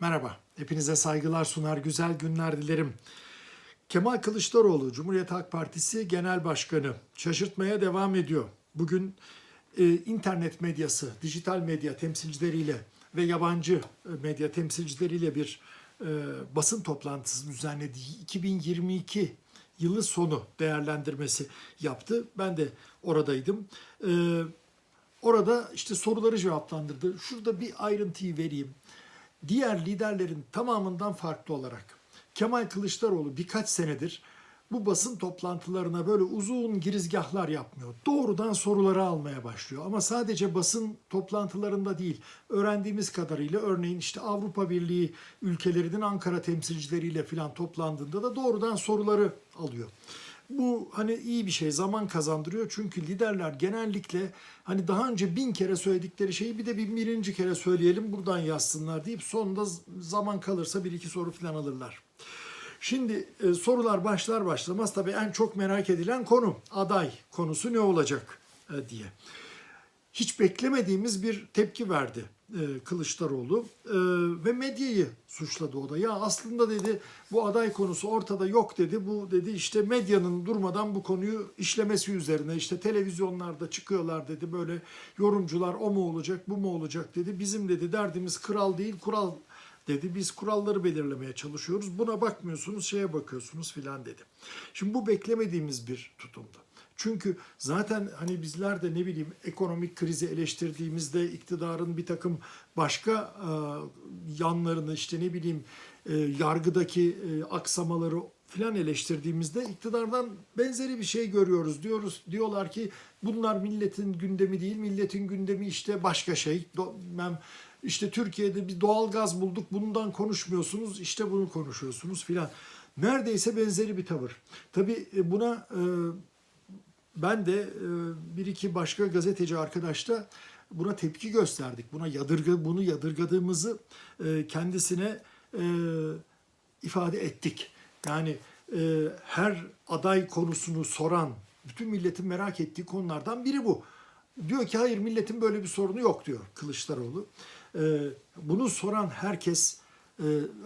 Merhaba, hepinize saygılar sunar, güzel günler dilerim. Kemal Kılıçdaroğlu, Cumhuriyet Halk Partisi Genel Başkanı şaşırtmaya devam ediyor. Bugün e, internet medyası, dijital medya temsilcileriyle ve yabancı e, medya temsilcileriyle bir e, basın toplantısı düzenlediği 2022 yılı sonu değerlendirmesi yaptı. Ben de oradaydım. E, orada işte soruları cevaplandırdı. Şurada bir ayrıntıyı vereyim diğer liderlerin tamamından farklı olarak Kemal Kılıçdaroğlu birkaç senedir bu basın toplantılarına böyle uzun girizgahlar yapmıyor. Doğrudan soruları almaya başlıyor. Ama sadece basın toplantılarında değil, öğrendiğimiz kadarıyla örneğin işte Avrupa Birliği ülkelerinin Ankara temsilcileriyle falan toplandığında da doğrudan soruları alıyor. Bu hani iyi bir şey, zaman kazandırıyor. Çünkü liderler genellikle hani daha önce bin kere söyledikleri şeyi bir de bin birinci kere söyleyelim buradan yazsınlar deyip sonunda zaman kalırsa bir iki soru falan alırlar. Şimdi e, sorular başlar başlamaz tabii en çok merak edilen konu aday konusu ne olacak e, diye. Hiç beklemediğimiz bir tepki verdi Kılıçdaroğlu E, ve medyayı suçladı o da. Ya aslında dedi bu aday konusu ortada yok dedi. Bu dedi işte medyanın durmadan bu konuyu işlemesi üzerine işte televizyonlarda çıkıyorlar dedi. Böyle yorumcular o mu olacak bu mu olacak dedi. Bizim dedi derdimiz kral değil kural dedi. Biz kuralları belirlemeye çalışıyoruz. Buna bakmıyorsunuz, şeye bakıyorsunuz filan dedi. Şimdi bu beklemediğimiz bir tutumdu. Çünkü zaten hani bizler de ne bileyim ekonomik krizi eleştirdiğimizde iktidarın bir takım başka e, yanlarını işte ne bileyim e, yargıdaki e, aksamaları filan eleştirdiğimizde iktidardan benzeri bir şey görüyoruz. Diyoruz diyorlar ki bunlar milletin gündemi değil, milletin gündemi işte başka şey. Bilmem, işte Türkiye'de bir doğal gaz bulduk, bundan konuşmuyorsunuz, işte bunu konuşuyorsunuz filan. Neredeyse benzeri bir tavır. Tabii e, buna e, ben de e, bir iki başka gazeteci arkadaş da buna tepki gösterdik. Buna yadırgı bunu yadırgadığımızı e, kendisine e, ifade ettik. Yani her aday konusunu soran, bütün milletin merak ettiği konulardan biri bu. Diyor ki hayır milletin böyle bir sorunu yok diyor Kılıçdaroğlu. Bunu soran herkes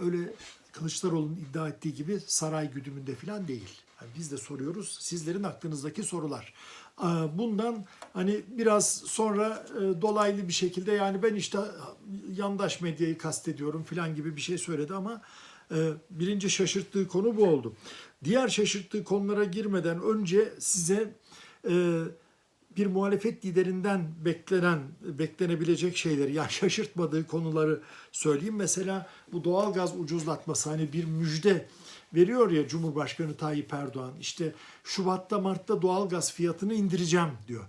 öyle Kılıçdaroğlu'nun iddia ettiği gibi saray güdümünde falan değil. Yani biz de soruyoruz sizlerin aklınızdaki sorular. Bundan hani biraz sonra e, dolaylı bir şekilde yani ben işte yandaş medyayı kastediyorum falan gibi bir şey söyledi ama e, birinci şaşırttığı konu bu oldu. Diğer şaşırttığı konulara girmeden önce size e, bir muhalefet liderinden beklenen beklenebilecek şeyleri yani şaşırtmadığı konuları söyleyeyim. Mesela bu doğalgaz ucuzlatması hani bir müjde veriyor ya Cumhurbaşkanı Tayyip Erdoğan. İşte Şubat'ta Mart'ta doğalgaz fiyatını indireceğim diyor.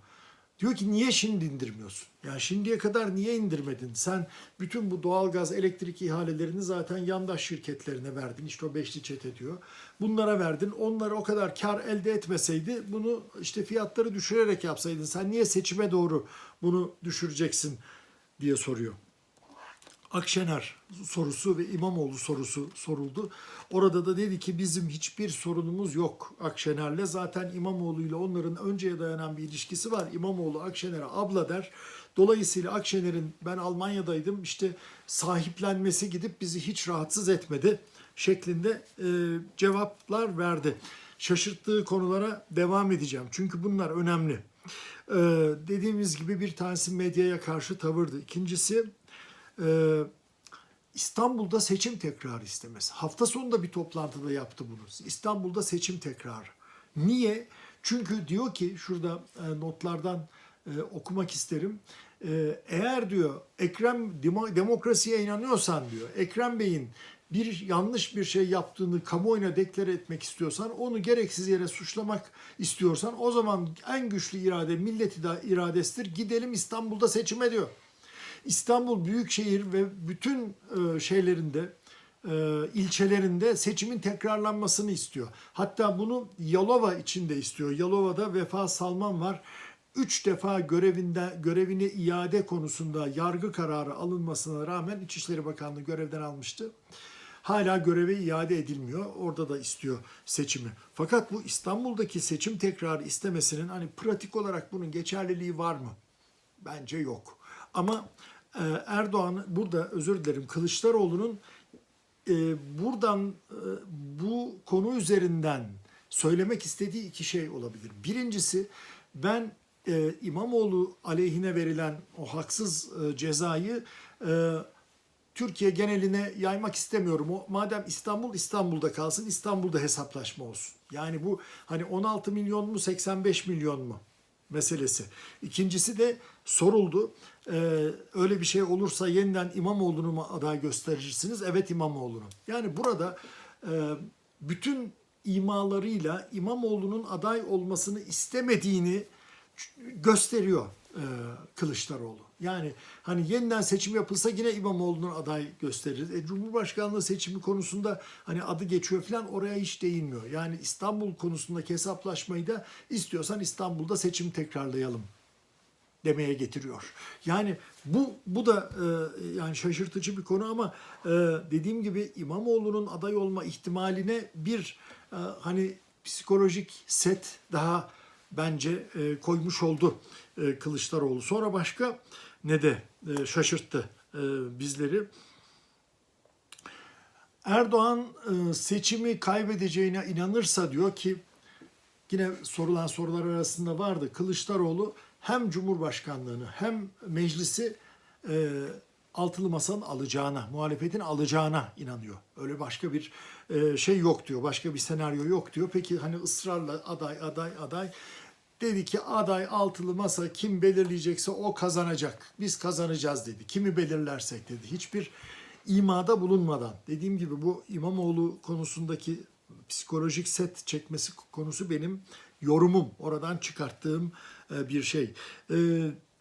Diyor ki niye şimdi indirmiyorsun? Yani şimdiye kadar niye indirmedin? Sen bütün bu doğalgaz, elektrik ihalelerini zaten yandaş şirketlerine verdin. İşte o beşli çete diyor. Bunlara verdin. Onlar o kadar kar elde etmeseydi bunu işte fiyatları düşürerek yapsaydın. Sen niye seçime doğru bunu düşüreceksin diye soruyor. Akşener sorusu ve İmamoğlu sorusu soruldu. Orada da dedi ki bizim hiçbir sorunumuz yok Akşener'le. Zaten İmamoğlu ile onların önceye dayanan bir ilişkisi var. İmamoğlu Akşener'e abla der. Dolayısıyla Akşener'in ben Almanya'daydım işte sahiplenmesi gidip bizi hiç rahatsız etmedi şeklinde e, cevaplar verdi. Şaşırttığı konulara devam edeceğim. Çünkü bunlar önemli. E, dediğimiz gibi bir tanesi medyaya karşı tavırdı. İkincisi ee, İstanbul'da seçim tekrarı istemesi. Hafta sonunda bir toplantıda yaptı bunu. İstanbul'da seçim tekrarı. Niye? Çünkü diyor ki şurada e, notlardan e, okumak isterim. E, eğer diyor Ekrem demo- demokrasiye inanıyorsan diyor Ekrem Bey'in bir yanlış bir şey yaptığını kamuoyuna deklare etmek istiyorsan, onu gereksiz yere suçlamak istiyorsan o zaman en güçlü irade millet iradesidir. Gidelim İstanbul'da seçime diyor. İstanbul Büyükşehir ve bütün e, şeylerinde e, ilçelerinde seçimin tekrarlanmasını istiyor. Hatta bunu Yalova için de istiyor. Yalova'da Vefa Salman var. Üç defa görevinde görevine iade konusunda yargı kararı alınmasına rağmen İçişleri Bakanlığı görevden almıştı. Hala göreve iade edilmiyor. Orada da istiyor seçimi. Fakat bu İstanbul'daki seçim tekrarı istemesinin hani pratik olarak bunun geçerliliği var mı? Bence yok. Ama Erdoğan burada özür dilerim Kılıçdaroğlu'nun e, buradan e, bu konu üzerinden söylemek istediği iki şey olabilir. Birincisi ben e, İmamoğlu aleyhine verilen o haksız cezayı Türkiye geneline yaymak istemiyorum. O madem İstanbul İstanbul'da kalsın, İstanbul'da hesaplaşma olsun. Yani bu hani 16 milyon mu 85 milyon mu meselesi. İkincisi de soruldu. Ee, öyle bir şey olursa yeniden İmamoğlu'nu mu aday gösterirsiniz? Evet İmamoğlu'nu. Yani burada e, bütün imalarıyla İmamoğlu'nun aday olmasını istemediğini gösteriyor e, Kılıçdaroğlu. Yani hani yeniden seçim yapılsa yine İmamoğlu'nun aday gösteririz. E, Cumhurbaşkanlığı seçimi konusunda hani adı geçiyor falan oraya hiç değinmiyor. Yani İstanbul konusundaki hesaplaşmayı da istiyorsan İstanbul'da seçim tekrarlayalım demeye getiriyor. Yani bu bu da e, yani şaşırtıcı bir konu ama e, dediğim gibi İmamoğlu'nun aday olma ihtimaline bir e, hani psikolojik set daha bence e, koymuş oldu e, Kılıçdaroğlu. Sonra başka ne de e, şaşırttı e, bizleri. Erdoğan e, seçimi kaybedeceğine inanırsa diyor ki yine sorulan sorular arasında vardı. Kılıçdaroğlu hem Cumhurbaşkanlığını hem meclisi e, altılı masanın alacağına, muhalefetin alacağına inanıyor. Öyle başka bir e, şey yok diyor. Başka bir senaryo yok diyor. Peki hani ısrarla aday aday aday dedi ki aday altılı masa kim belirleyecekse o kazanacak. Biz kazanacağız dedi. Kimi belirlersek dedi. Hiçbir imada bulunmadan. Dediğim gibi bu İmamoğlu konusundaki psikolojik set çekmesi konusu benim yorumum. Oradan çıkarttığım e, bir şey. E,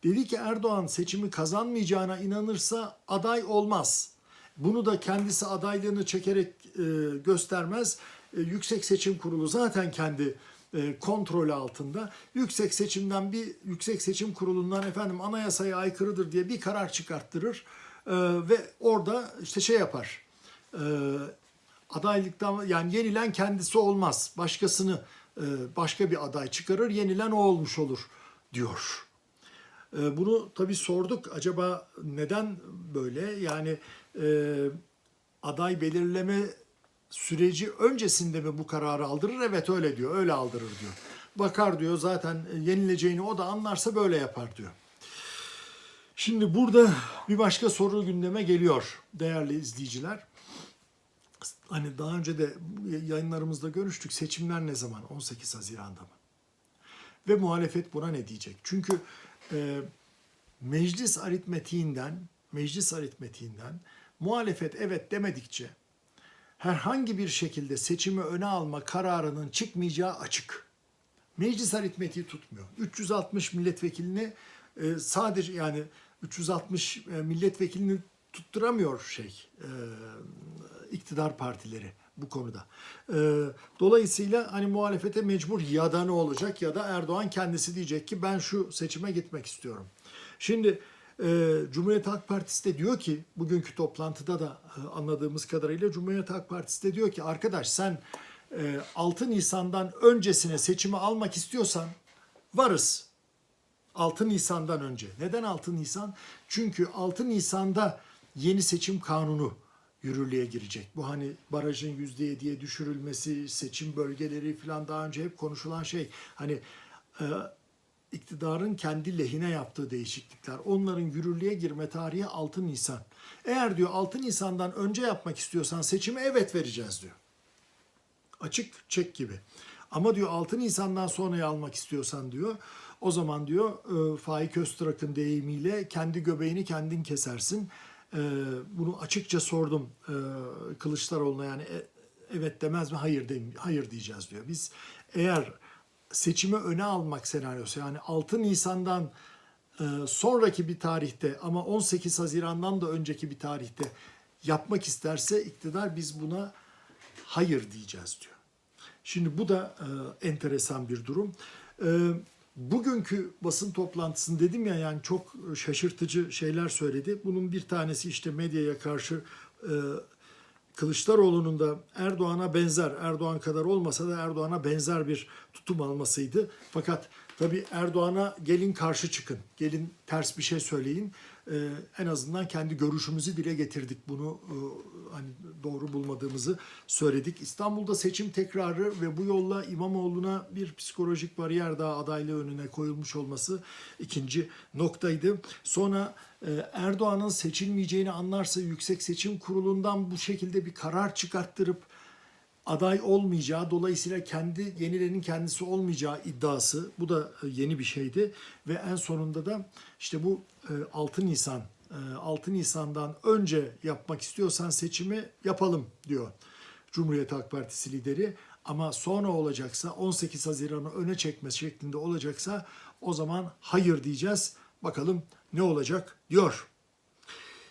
dedi ki Erdoğan seçimi kazanmayacağına inanırsa aday olmaz. Bunu da kendisi adaylığını çekerek e, göstermez. Yüksek Seçim Kurulu zaten kendi kontrolü altında. Yüksek seçimden bir yüksek seçim kurulundan efendim anayasaya aykırıdır diye bir karar çıkarttırır ve orada işte şey yapar. adaylıktan yani yenilen kendisi olmaz. Başkasını başka bir aday çıkarır, yenilen o olmuş olur diyor. E, bunu tabii sorduk. Acaba neden böyle? Yani e, aday belirleme süreci öncesinde mi bu kararı aldırır? Evet öyle diyor. Öyle aldırır diyor. Bakar diyor zaten yenileceğini o da anlarsa böyle yapar diyor. Şimdi burada bir başka soru gündeme geliyor değerli izleyiciler. Hani daha önce de yayınlarımızda görüştük. Seçimler ne zaman? 18 Haziran'da mı? Ve muhalefet buna ne diyecek? Çünkü e, meclis aritmetiğinden, meclis aritmetiğinden muhalefet evet demedikçe herhangi bir şekilde seçimi öne alma kararının çıkmayacağı açık. Meclis aritmetiği tutmuyor. 360 milletvekilini e, sadece yani 360 e, milletvekilini tutturamıyor şey e, iktidar partileri bu konuda. Ee, dolayısıyla hani muhalefete mecbur ya da ne olacak ya da Erdoğan kendisi diyecek ki ben şu seçime gitmek istiyorum. Şimdi e, Cumhuriyet Halk Partisi de diyor ki bugünkü toplantıda da e, anladığımız kadarıyla Cumhuriyet Halk Partisi de diyor ki arkadaş sen e, 6 Nisan'dan öncesine seçimi almak istiyorsan varız. 6 Nisan'dan önce. Neden 6 Nisan? Çünkü 6 Nisan'da yeni seçim kanunu yürürlüğe girecek. Bu hani barajın yüzde yediye düşürülmesi, seçim bölgeleri falan daha önce hep konuşulan şey. Hani e, iktidarın kendi lehine yaptığı değişiklikler. Onların yürürlüğe girme tarihi 6 Nisan. Eğer diyor 6 Nisan'dan önce yapmak istiyorsan seçimi evet vereceğiz diyor. Açık çek gibi. Ama diyor 6 Nisan'dan sonrayı almak istiyorsan diyor o zaman diyor e, Faik Öztrak'ın deyimiyle kendi göbeğini kendin kesersin e, bunu açıkça sordum e, Kılıçdaroğlu'na yani e, evet demez mi hayır dem hayır diyeceğiz diyor. Biz eğer seçimi öne almak senaryosu yani 6 Nisan'dan e, sonraki bir tarihte ama 18 Haziran'dan da önceki bir tarihte yapmak isterse iktidar biz buna hayır diyeceğiz diyor. Şimdi bu da e, enteresan bir durum. E, bugünkü basın toplantısını dedim ya yani çok şaşırtıcı şeyler söyledi. Bunun bir tanesi işte medyaya karşı Kılıçdaroğlu'nun da Erdoğan'a benzer, Erdoğan kadar olmasa da Erdoğan'a benzer bir tutum almasıydı. Fakat tabii Erdoğan'a gelin karşı çıkın, gelin ters bir şey söyleyin. e, en azından kendi görüşümüzü dile getirdik. Bunu e, hani doğru bulmadığımızı söyledik. İstanbul'da seçim tekrarı ve bu yolla İmamoğlu'na bir psikolojik bariyer daha adaylığı önüne koyulmuş olması ikinci noktaydı. Sonra e, Erdoğan'ın seçilmeyeceğini anlarsa Yüksek Seçim Kurulu'ndan bu şekilde bir karar çıkarttırıp aday olmayacağı dolayısıyla kendi yenilenin kendisi olmayacağı iddiası bu da e, yeni bir şeydi ve en sonunda da işte bu e, 6 Nisan e, 6 Nisan'dan önce yapmak istiyorsan seçimi yapalım diyor Cumhuriyet Halk Partisi lideri ama sonra olacaksa 18 Haziran'ı öne çekme şeklinde olacaksa o zaman hayır diyeceğiz. Bakalım ne olacak diyor.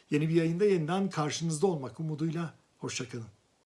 Yeni bir yayında yeniden karşınızda olmak umuduyla hoşçakalın.